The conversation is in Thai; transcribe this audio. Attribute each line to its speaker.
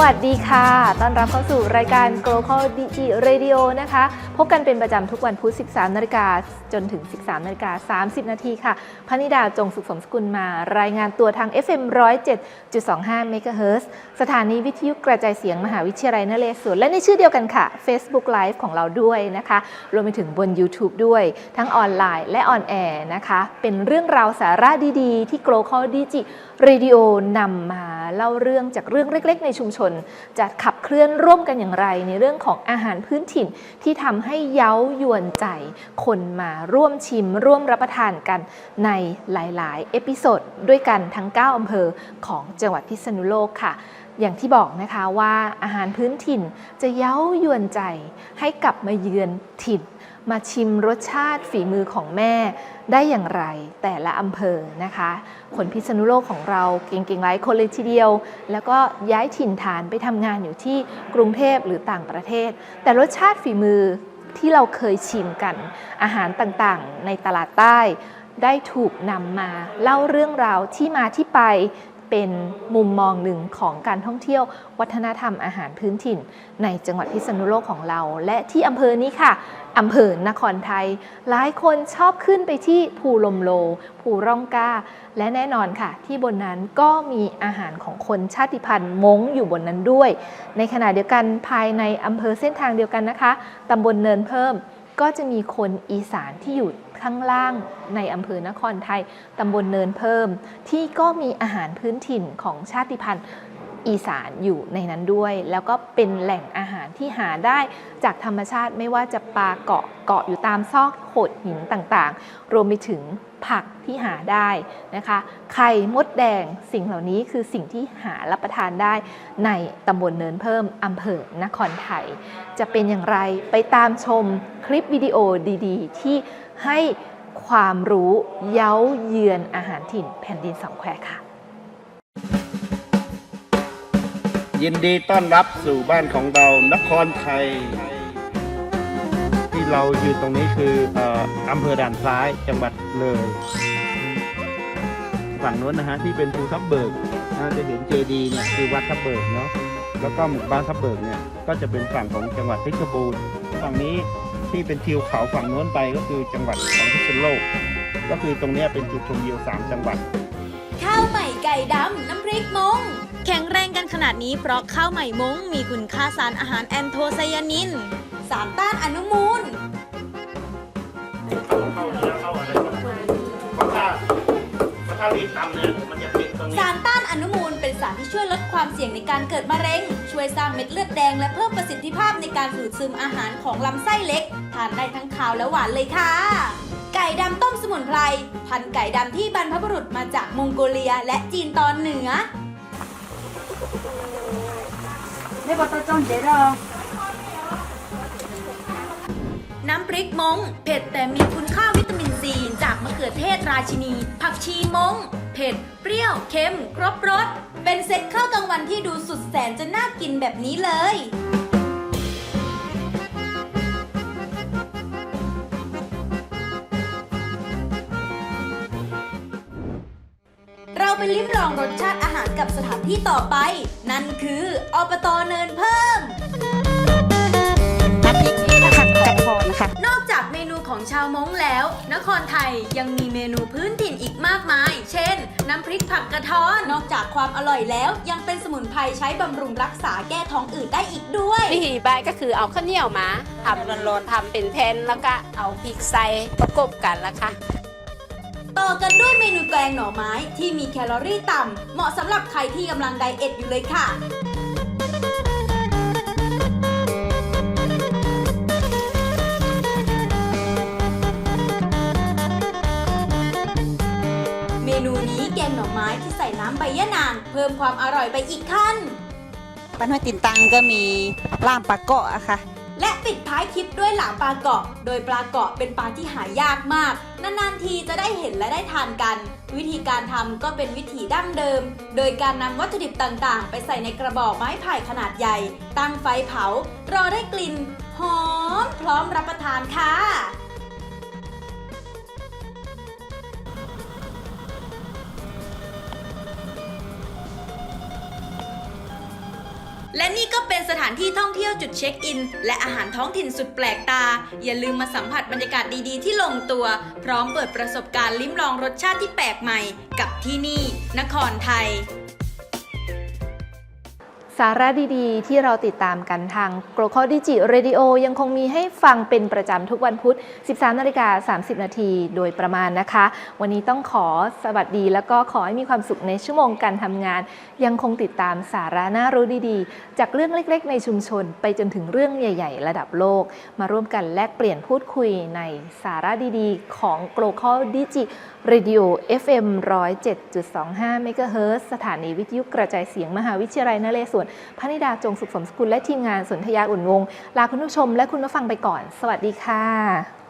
Speaker 1: วัสดีค่ะ ต้อนรับเข้าสู่รายการ Global Digi Radio นะคะ พบกันเป็นประจำทุกวันพุธ 13 นาฬิกาจนถึง 13 นาฬิกา 30 นาทีค่ะพนิดาจงสุขสมสกุลมารายงานตัวทาง FM 107.25เมกะเฮิรตซ์สถานีวิทยุกระจายเสียงมหาวิทยาลัยนเรศวรและในชื่อเดียวกันค่ะ Facebook Live ของเราด้วยนะคะ รวมไปถึงบน YouTube ด้วย ทั้งออนไลน์และออนแอร์นะคะ เป็นเรื่องราวสาระดีๆ ที่ Global Digi Radio นำมาเล่าเรื่องจากเรื่องเล็ก ๆ ในชุมชนจะขับเคลื่อนร่วมกันอย่างไร ในเรื่องของอาหารพื้นถิ่นที่ทำให้เย้ายวนใจ คนมาร่วมชิมร่วมรับประทานกันในหลาย ๆ เอพิโซดด้วยกันทั้ง 9อำเภอของจังหวัดพิษณุโลกค่ะอย่างที่บอกนะคะว่าอาหารพื้นถิ่นจะเย้ายวนใจให้กลับมาเยือนถิ่น มาชิมรสชาติฝีมือของแม่ได้อย่างไรแต่ละอำเภอนะคะ คนพิษณุโลกของเราเก่งๆหลายคนเลยทีเดียว แล้วก็ย้ายถิ่นฐานไปทำงานอยู่ที่กรุงเทพหรือต่างประเทศ แต่รสชาติฝีมือที่เราเคยชิมกัน อาหารต่างๆ ในตลาดใต้ได้ถูกนำมาเล่าเรื่องราวที่มาที่ไปเป็นมุมมองหนึ่งของการท่องเที่ยววัฒนธรรมอาหารพื้นถิ่น ในจังหวัดพิษณุโลกของเรา และที่อำเภอนี้ค่ะ อำเภอนครไทย หลายคนชอบขึ้นไปที่ภูลมโล ภูร่องก้า และแน่นอนค่ะ ที่บนนั้นก็มีอาหารของคนชาติพันธุ์ม้งอยู่บนนั้นด้วย ในขณะเดียวกันภายในอำเภอเส้นทางเดียวกันนะคะตำบลเนินเพิ่มก็จะมีคนอีสานที่อยู่ข้างล่างในอำเภอนครไทยตำบลเนินเพิ่ม ที่ก็มีอาหารพื้นถิ่นของชาติพันธุ์ อีสานอยู่ในนั้นด้วย แล้วก็เป็นแหล่งอาหารที่หาได้จากธรรมชาติไม่ว่าจะปลาเกาะเกาะอยู่ตามซอกโขดหินต่างๆ รวมไปถึงผักที่หาได้นะคะไข่มดแดงสิ่งเหล่านี้คือสิ่งที่หารับประทานได้ในตำบลเนินเพิ่มอำเภอนครไทย จะเป็นอย่างไรไปตามชมคลิปวิดีโอดีๆ ที่ให้ความรู้เย้าเยือนอาหารถิ่นแผ่นดินสองแควค่ะ
Speaker 2: ยินดีต้อนรับสู่บ้านของเรานครไทย ที่เราอยู่ตรงนี้คือเอ่ออำเภอด่านซ้ายจังหวัดเลยฝั่งนู้นนะฮะที่เป็นภูทับเบิกนะจะเห็นเจดีย์เนี่ยคือวัดทับเบิกเนาะแล้วก็หมู่บ้านทับเบิกเนี่ยก็จะเป็นฝั่งของจังหวัดเพชรบูรณ์ฝั่งนี้ที่เป็นทิวเขาฝั่งโน้นไปก็คือจังหวัดของพิษณุโลก ก็คือตรงเนี้ยเป็นจุดชมวิวสามจังหวัด
Speaker 3: ข้าวใหม่ไก่ดำน้ำพริกมง แข็งแรงกันขนาดนี้เพราะข้าวใหม่มงมีคุณค่าสารอาหารแอนโทไซยานิน สารต้านอนุมูล
Speaker 2: ถ้ารีบทำเนี่ยมันจะติดตรงนี้
Speaker 3: สารต้านอนุมูลเป็นสารที่ช่วยลดความเสี่ยงในการเกิดมะเร็ง ช่วยสร้างเม็ดเลือดแดงและเพิ่มประสิทธิภาพในการดูดซึมอาหารของลำไส้เล็ก ทานได้ทั้งคาวและหวานเลยค่ะ ไก่ดำต้มสมุนไพร พันธุ์ไก่ดำที่บรรพบุรุษมาจากมองโกเลียและจีนตอนเหนือ
Speaker 4: 내가 또 좀 내려.
Speaker 3: น้ำพริกมง เผ็ดแต่มีคุณค่าวิตามินซีจากมะเขือเทศราชินี ผักชีมง เผ็ด เปรี้ยว เค็ม ครบรส เป็นเซตข้าวกลางวันที่ดูสุดแสนจะน่ากินแบบนี้เลย เราไปลิ้มลองรสชาติอาหารกับสถานที่ต่อไป นั่นคืออบตเนินเพิ่ม
Speaker 4: น้ำพริกนี่นะคะกระพรนะคะ
Speaker 3: นอกจากเมนูของชาวม้งแล้ว นครไทยยังมีเมนูพื้นถิ่นอีกมากมาย เช่น น้ำพริกผักกระท้อน นอกจากความอร่อยแล้ว ยังเป็นสมุนไพรใช้บำรุงรักษาแก้ท้องอืดได้อีกด้วย
Speaker 5: วิธีบายก็คือเอาข้าวเหนียวมาทำร้อนๆทำเป็นแผ่นแล้วก็เอาพริกใส่ประกบกันแล้วค่ะ
Speaker 3: ต่อกันด้วยเมนูแกงหน่อไม้ที่มีแคลอรี่ต่ำ เหมาะสำหรับใครที่กำลังไดเอทอยู่เลยค่ะ เมนูนี้แกงหน่อไม้ที่ใส่น้ำใบยะนาง เพิ่มความอร่อยไปอีกขั้น
Speaker 4: ปันห้วยตินตังก็มีล่ามปลาเกาะอะค่ะ
Speaker 3: และปิดท้ายคลิปด้วยหลามปลาเกาะ โดยปลาเกาะเป็นปลาที่หายากมาก นานๆทีจะได้เห็นและได้ทานกัน วิธีการทำก็เป็นวิธีดั้งเดิม โดยการนำวัตถุดิบต่างๆ ไปใส่ในกระบอกไม้ไผ่ขนาดใหญ่ ตั้งไฟเผา รอได้กลิ่น หอม พร้อมรับประทานค่ะ และนี่ก็เป็นสถานที่ท่องเที่ยวจุดเช็คอิน และอาหารท้องถิ่นสุดแปลกตา อย่าลืมมาสัมผัสบรรยากาศดีๆ ที่ลงตัว พร้อมเปิดประสบการณ์ลิ้มลองรสชาติที่แปลกใหม่ กับที่นี่ นครไทยา
Speaker 1: ระดีๆ ที่เราติดตามกันทาง Global Digi Radio ยังคงมีให้ฟังเป็นประจำทุกวันพุธ 13นาฬิกา30 นาทีโดยประมาณนะคะ วันนี้ต้องขอสวัสดี แล้วก็ขอให้มีความสุขในชั่วโมงการทำงาน ยังคงติดตามสาระน่ารู้ดีๆ จากเรื่องเล็กๆ ในชุมชน ไปจนถึงเรื่องใหญ่ ๆ ระดับโลก มาร่วมกันแลกเปลี่ยนพูดคุยในสาระดีๆ ของ Global Digi Radio FM 107.25 MHz สถานีวิทยุกระจายเสียงมหาวิทยาลัยนเรศวรพนิดาจงสุขสมสกุลและทีมงานสนธยาอุ่นวง ลาคุณผู้ชมและคุณผู้ฟังไปก่อน สวัสดีค่ะ